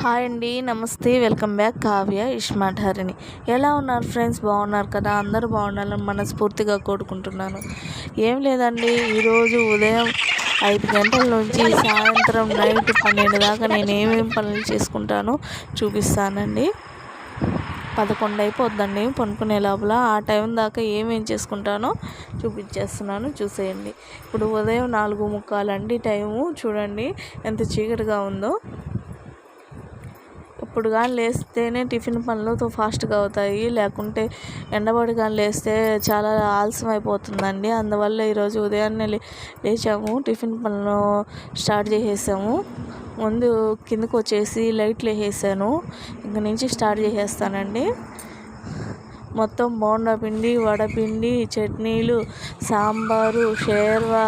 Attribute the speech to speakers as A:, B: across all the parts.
A: Hi అండి నమస్తే welcome back Kavya ఇష్మాట్ హరిణి ఎలా ఉన్నారు ఫ్రెండ్స్? బాగున్నారు కదా? అందరూ బాగుండాలని మనస్ఫూర్తిగా కోరుకుంటున్నాను. ఏం లేదండి ఈరోజు ఉదయం ఐదు గంటల నుంచి సాయంత్రం నైట్ పన్నెండు దాకా నేను ఏమేమి పనులు చేసుకుంటానో చూపిస్తానండి. పదకొండు అయిపోద్దండి పనుకునే లోపల. ఆ టైం దాకా ఏమేం చేసుకుంటానో చూపించేస్తున్నాను చూసేయండి. ఇప్పుడు ఉదయం నాలుగు ముక్కాలండి టైము. చూడండి ఎంత చీకటిగా ఉందో. ఇప్పుడు కానీ లేస్తేనే టిఫిన్ పనులు ఫాస్ట్గా అవుతాయి. లేకుంటే ఎండబడి కానీ లేస్తే చాలా ఆలస్యం అయిపోతుందండి. అందువల్ల ఈరోజు ఉదయాన్నే లే లేచాము టిఫిన్ పనులు స్టార్ట్ చేసేసాము. ముందు కిందకు వచ్చేసి లైట్లు వేసేసాను ఇంక నుంచి స్టార్ట్ చేసేస్తానండి. మొత్తం బోండా పిండి వడపిండి చట్నీలు సాంబారు షేర్వా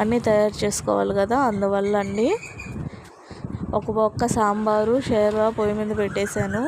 A: అన్నీ తయారు చేసుకోవాలి కదా. అందువల్ల అండి ఒక బొక్క సాంబారు షేర్వా పొయ్యి మీద పెట్టేశాను.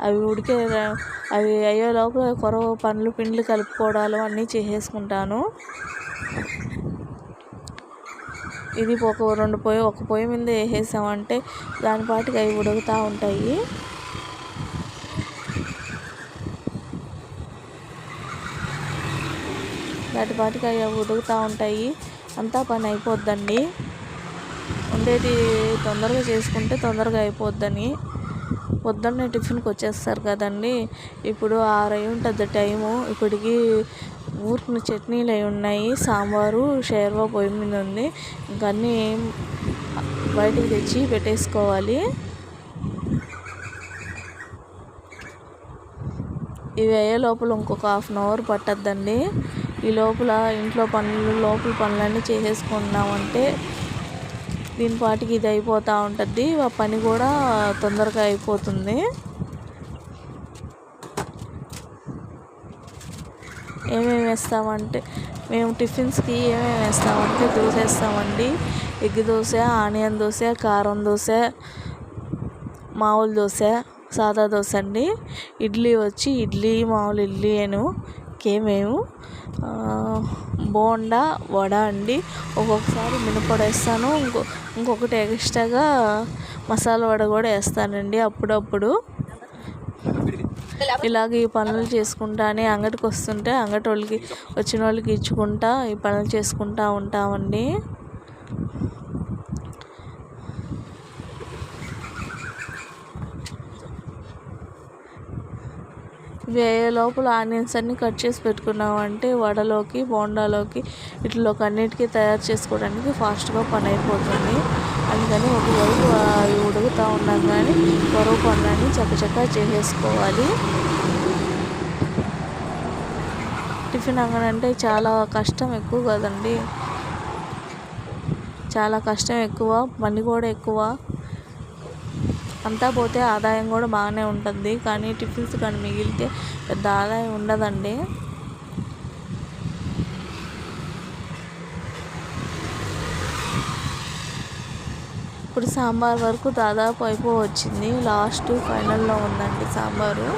A: అవి ఉడికే అవి అయ్యే లోపల కొరవ పండ్లు పిండ్లు కలుపుకోవడాలు అన్నీ చేసేసుకుంటాను. ఇది ఒక రెండు పొయ్యి ఒక పొయ్యి మీద వేసేసామంటే దాని పాటికి అవి ఉడుకుతూ ఉంటాయి. దాటిపాటికి అవి ఉడుకుతూ ఉంటాయి. అంతా పని అయిపోద్దండి. ఉండేది తొందరగా చేసుకుంటే తొందరగా అయిపోద్దని. పొద్దున్నే టిఫిన్కి వచ్చేస్తారు కదండి. ఇప్పుడు ఆరు అయి ఉంటుంది టైము. ఇప్పటికి ఊరికి చట్నీలు అవి ఉన్నాయి. సాంబారు షేర్వా పొయ్యి మీద ఉంది. ఇంకన్నీ బయటికి తెచ్చి పెట్టేసుకోవాలి. ఇవి అయ్యే లోపల ఇంకొక హాఫ్ అన్ అవర్ పట్టద్దండి. ఈ లోపల ఇంట్లో పనులు లోపల పనులన్నీ చేసేసుకున్నామంటే దీని పాటికి ఇది అయిపోతూ ఉంటుంది. ఆ పని కూడా తొందరగా అయిపోతుంది. ఏమేమి వేస్తామంటే మేము టిఫిన్స్కి ఏమేమి వేస్తామంటే దోశ వేస్తామండి ఎగ్ దోశ ఆనియన్ దోశ కారం దోశ మామూలు దోశ సాదా దోశ అండి. ఇడ్లీ వచ్చి ఇడ్లీ మామూలు ఇడ్లీ అను కేమేము బోండా వడ అండి. ఒక్కొక్కసారి మినపొడి వేస్తాను. ఇంకో ఇంకొకటి ఎక్స్ట్రాగా మసాలా వడ కూడా వేస్తానండి అప్పుడప్పుడు. ఇలాగ ఈ పనులు చేసుకుంటానే అంగడికి వస్తుంటే అంగటి వాళ్ళకి వచ్చిన వాళ్ళకి ఇచ్చుకుంటా ఈ పనులు చేసుకుంటా ఉంటామండి. లోపల ఆనియన్స్ అన్నీ కట్ చేసి పెట్టుకున్నామంటే వడలోకి బోండాలోకి వీటిలోకి అన్నిటికీ తయారు చేసుకోవడానికి ఫాస్ట్గా పని అయిపోతుంది అందుకని ఒకవైపు అవి ఉడుకుతూ ఉన్నాం కానీ పొరవ పనులన్నీ చక్కచక్క చేసేసుకోవాలి. టిఫిన్ అంగడంటే చాలా కష్టం ఎక్కువ కదండి. చాలా కష్టం ఎక్కువ పని కూడా ఎక్కువ. అంతా పోతే ఆదాయం కూడా బాగానే ఉంటుంది. కానీ టిఫిన్స్ కానీ మిగిలితే పెద్ద ఆదాయం ఉండదండి. ఇప్పుడు సాంబార్ వరకు దాదాపు అయిపో వచ్చింది లాస్ట్ ఫైనల్లో ఉందండి సాంబారు.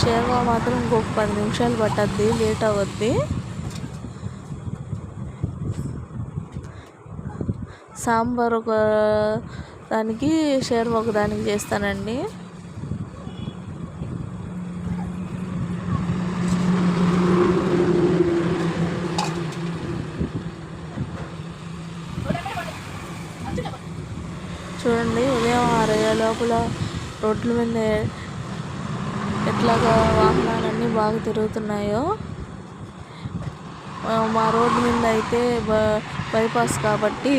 A: షేర్వా మాత్రం ఇంకొక పది నిమిషాలు పట్టద్ది లేట్ అవద్ది సాంబార్ ఒక దానికి షేర్ ఒకదానికి చేస్తానండి. చూడండి ఉదయం ఆరయ్యే లోపల రోడ్ల మీద ఎట్లాగా వాహనాలన్నీ బాగా తిరుగుతున్నాయో. మా రోడ్డు మీద అయితే బైపాస్ కాబట్టి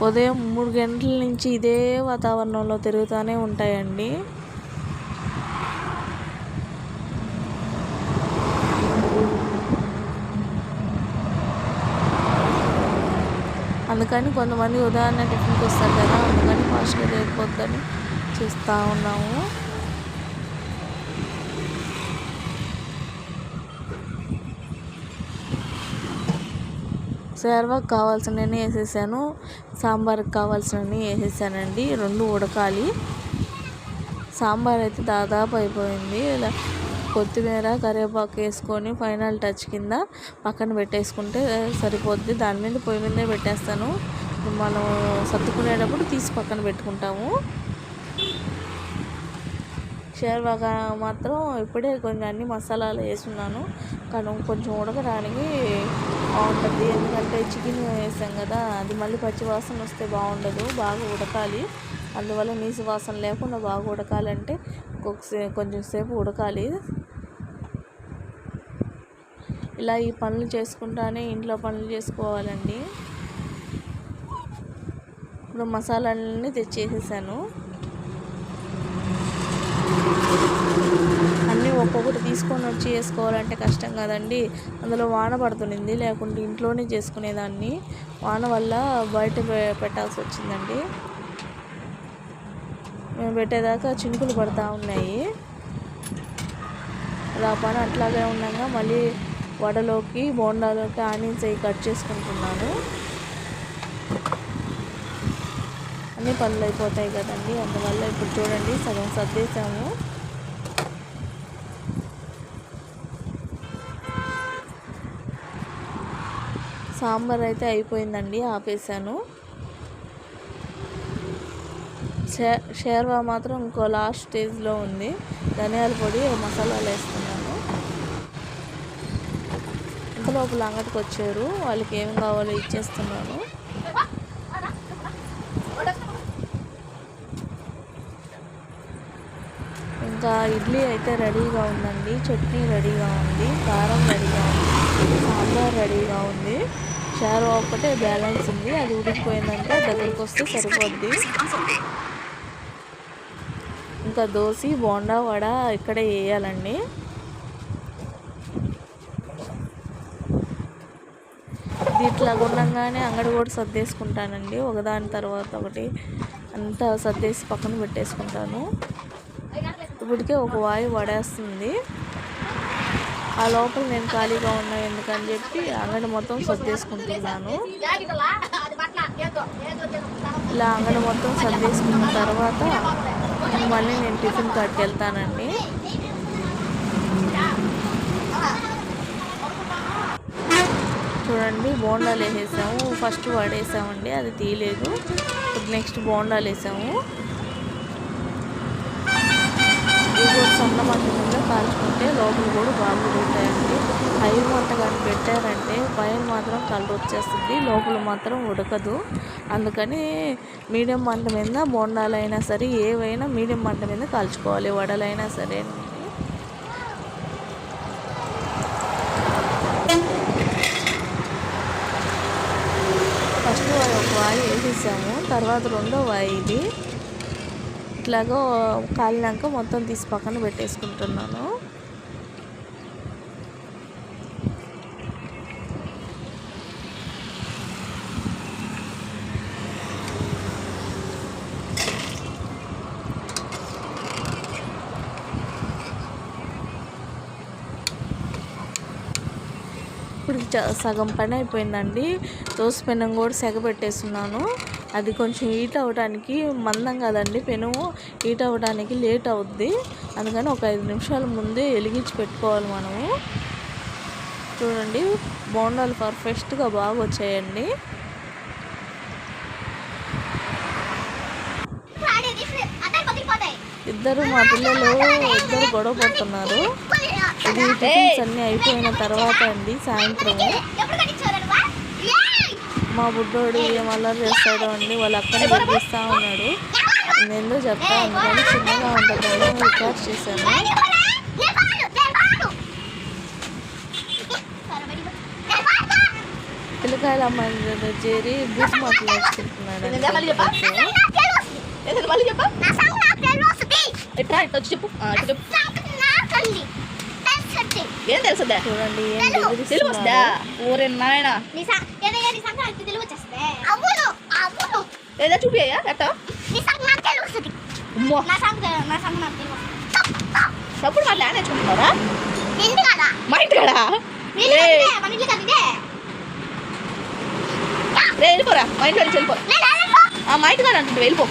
A: ఉదయం మూడు గంటల నుంచి ఇదే వాతావరణంలో తిరుగుతూనే ఉంటాయండి. అందుకని కొంతమంది ఉదాహరణ టిఫిన్కి వస్తారు కదా అందుకని ఫాస్ట్గా చేయకపోద్దని చూస్తూ ఉన్నాము. సేర్వాకి కావాల్సినవి వేసేసాను. సాంబార్కి కావాల్సినవి వేసేసానండి. రెండు ఉడకాలి. సాంబార్ అయితే దాదాపు అయిపోయింది. ఇలా కొత్తిమీర కరివేపాకు వేసుకొని ఫైనల్ టచ్ కింద పక్కన పెట్టేసుకుంటే సరిపోద్ది. దాని మీద పొయ్యి మీదే పెట్టేస్తాను. మనం సర్దుకునేటప్పుడు తీసి పక్కన పెట్టుకుంటాము. షేర్వాగా మాత్రం ఇప్పుడే కొంచెం అన్ని మసాలాలు వేసున్నాను. కానీ కొంచెం ఉడకడానికి బాగుంటుంది. ఎందుకంటే చికెన్ వేసాం కదా అది మళ్ళీ పచ్చి వాసన వస్తే బాగుండదు బాగా ఉడకాలి. అందువల్ల నీసు వాసన లేకుండా బాగా ఉడకాలంటే ఒక్కొక్కసే కొంచెం సేపు ఉడకాలి. ఇలా ఈ పనులు చేసుకుంటానే ఇంట్లో పనులు చేసుకోవాలండి. ఇప్పుడు మసాలాలన్నీ తెచ్చేసేసాను అన్నీ ఒక్కొక్కటి తీసుకొని వచ్చి చేసుకోవాలంటే కష్టం కదండి. అందులో వాన పడుతుంది లేకుంటే ఇంట్లోనే చేసుకునేదాన్ని. వాన వల్ల బయట పెట్టాల్సి వచ్చిందండి. మేము పెట్టేదాకా చినుకులు పడతా ఉన్నాయి. అలా పని అట్లాగే ఉండగా మళ్ళీ వడలోకి బోండాలోకి ఆనియన్స్ అవి కట్ చేసుకుంటున్నాను. అన్ని పనులు అయిపోతాయి కదండి. అందువల్ల ఇప్పుడు చూడండి సగం సర్దేశాము. సాంబార్ అయితే అయిపోయిందండి ఆపేసాను షే షేర్వా మాత్రం ఇంకో లాస్ట్ స్టేజ్లో ఉంది. ధనియాల పొడి మసాలాలు వేస్తున్నాను. ఇంతలోపల అంగడికి వచ్చారు వాళ్ళకి ఏం కావాలో ఇచ్చేస్తున్నాను. ఇంకా ఇడ్లీ అయితే రెడీగా ఉందండి చట్నీ రెడీగా ఉంది కారం రెడీగా ఉంది. సాంబార్ రెడీగా ఉంది. షారు ఒక్కటే బ్యాలెన్స్ ఉంది. అది ఉడికిపోయిందంటే దగ్గరికి వస్తే సరిపోద్ది. ఇంకా దోశ బోండా వడ ఇక్కడే వేయాలండి. దీంట్లో ఇట్లా ఉండగానే అంగడి కూడా సర్దేసుకుంటానండి. ఒకదాని తర్వాత ఒకటి అంతా సర్దేసి పక్కన పెట్టేసుకుంటాను. ఇప్పటికే ఒక వాయు పడేస్తుంది ఆ లోపల నేను ఖాళీగా ఉన్నా ఎందుకని చెప్పి అంగడి మొత్తం సర్దేసుకుంటున్నాను ఇలా అంగడి మొత్తం సర్దేసుకున్న తర్వాత మళ్ళీ నేను టిఫిన్ కాడికి వెళ్తానండి. చూడండి బోండాలు వేసేసాము. ఫస్ట్ వడేసామండి అది తీయలేదు. ఇప్పుడు నెక్స్ట్ బోండాలు వేసాము. ఇవి కూడా సన్న మీద కాల్చుకుంటే లోపల కూడా బాగా ఉడుకుతాయండి హై మంట కానీ పెట్టారంటే పైన మాత్రం కలర్ వచ్చేస్తుంది. లోపల మాత్రం ఉడకదు. అందుకని మీడియం మంట మీద బోండాలైనా సరే ఏవైనా మీడియం మంట మీద కాల్చుకోవాలి. వడలైనా సరే. ఫస్ట్ ఒక వాయి వేసేసాము. తర్వాత రెండో వాయి ఇది. ఇట్లాగో కాలినాక మొత్తం తీసి పక్కన పెట్టేసుకుంటున్నాను. సగం పని అయిపోయిందండి. దోశ పెనం కూడా సెగ పెట్టేస్తున్నాను అది కొంచెం హీట్ అవ్వడానికి మందం కదండి పెనుము హీట్ అవ్వడానికి లేట్ అవుద్ది. అందుకని ఒక ఐదు నిమిషాల ముందే వెలిగించి పెట్టుకోవాలి మనము. చూడండి బోండాలు పర్ఫెక్ట్గా బాగా వచ్చాయండి ఇద్దరు మా పిల్లలు ఇద్దరు గొడవ పడుతున్నారు. ఇది టిఫిన్స్ అన్నీ అయిపోయిన తర్వాత అండి సాయంత్రం మా బుడ్డోడు ఏం అల్లరి చేస్తాడో అండి వాళ్ళ అక్కని బెదిరిస్తూ ఉన్నాడు. నేను చెప్తా అందుకని చిన్నగా ఉంటుందని రికార్డ్ చేశాను. పిల్లకాయల అమ్మాయి దగ్గర చేరి బూస్ మాటలు నేర్చుకుంటున్నాడు
B: ఎట్లా ఇట్లా వచ్చి చెప్పు. ఏం తెలుసుదా
A: చూడండి
B: తెలుగు వస్తుందా ఊరే నాయన. ఏదో చూపియ్యా ఎట్టా తప్పుడు మాటలు నేర్చుకుంటున్నారా మా ఇంటి రే వెళ్ళిపోరా. మా ఇంట్లో వెళ్ళిపో. ఆ, మా ఇంటి కాడ అంటుంటే వెళ్ళిపో.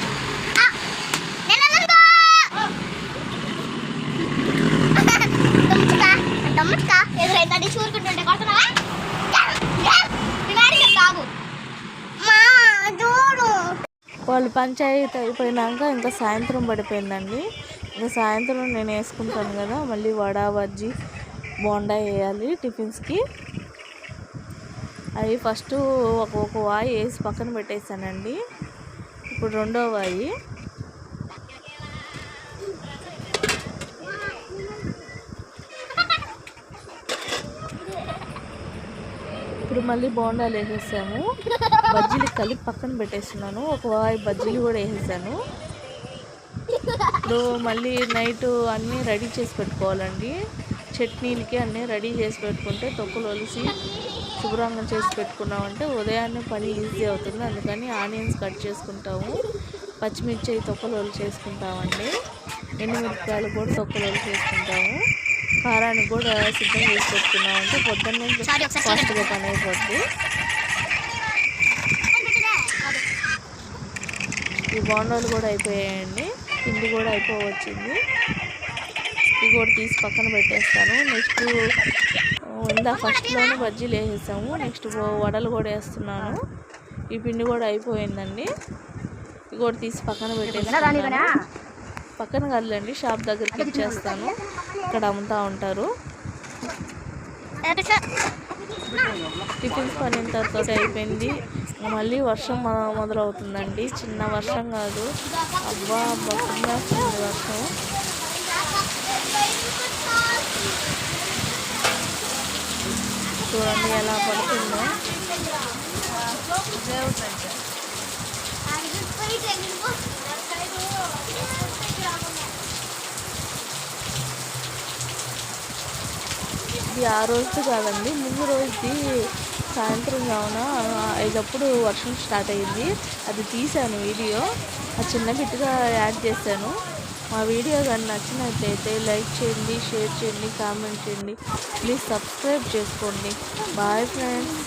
C: ఎదురైందండి చూరుకుంటుంటే కొడుతున్నావా?
A: వాళ్ళు పంచాయతీ అయిపోయినాక ఇంకా సాయంత్రం పడిపోయిందండి. ఇంకా సాయంత్రం నేను వేసుకుంటాను కదా మళ్ళీ వడ బజ్జీ బోండా వేయాలి టిఫిన్స్కి. అవి ఫస్ట్ ఒక ఒక వాయి వేసి పక్కన పెట్టేసానండి ఇప్పుడు రెండో వాయి. ఇప్పుడు మళ్ళీ బోండాలు వేసేసాము. బజ్జీలు కలిపి పక్కన పెట్టేస్తున్నాను. ఒక వాయి బజ్జీలు కూడా వేసేసాను. ఇప్పుడు మళ్ళీ నైట్ అన్నీ రెడీ చేసి పెట్టుకోవాలండి. చట్నీలకి అన్నీ రెడీ చేసి పెట్టుకుంటే తొక్కులు ఒలిసి శుభ్రంగా చేసి పెట్టుకున్నామంటే ఉదయాన్నే పని ఈజీ అవుతుంది. అందుకని ఆనియన్స్ కట్ చేసుకుంటాము. పచ్చిమిర్చి తొక్కలు ఒలి చేసుకుంటామండి ఎండుమిరపకాయలు కూడా తొక్కలు ఒలి చేసుకుంటాము కారానికి కూడా సిద్ధం చేసి పెట్టుకున్నామంటే పొద్దున్నే ఫాస్ట్గా పని అయిపోద్ది. ఈ బోండాలు కూడా అయిపోయాయండి. పిండి కూడా అయిపోవచ్చింది. ఇవి కూడా తీసి పక్కన పెట్టేస్తాను. నెక్స్ట్ ఇందా ఫస్ట్లోనే బజ్జీలు వేసేసాము. నెక్స్ట్ వడలు కూడా వేస్తున్నాను. ఈ పిండి కూడా అయిపోయిందండి. ఇది కూడా తీసి పక్కన పెట్టేస్తాను పక్కన కదలండి షాప్ దగ్గరికి ఇచ్చేస్తాను. ఇక్కడ అమ్ముతూ ఉంటారు. టిఫిన్స్ పని ఇంతతో అయిపోయింది. మళ్ళీ వర్షం మొదలవుతుందండి. చిన్న వర్షం కాదు. అబ్బా అబ్బా వర్షం. చూడండి ఎలా పడుతుందో. ఇది ఆ రోజు కాదండి ముందు రోజుది సాయంత్రం కావున ఐదప్పుడు వర్షం స్టార్ట్ అయ్యింది అది తీశాను వీడియో. ఆ చిన్న బిట్టుగా యాడ్ చేశాను. మా వీడియో కానీ నచ్చినట్లయితే లైక్ చేయండి షేర్ చేయండి కామెంట్ చేయండి. ప్లీజ్ సబ్స్క్రైబ్ చేసుకోండి. Bye friends.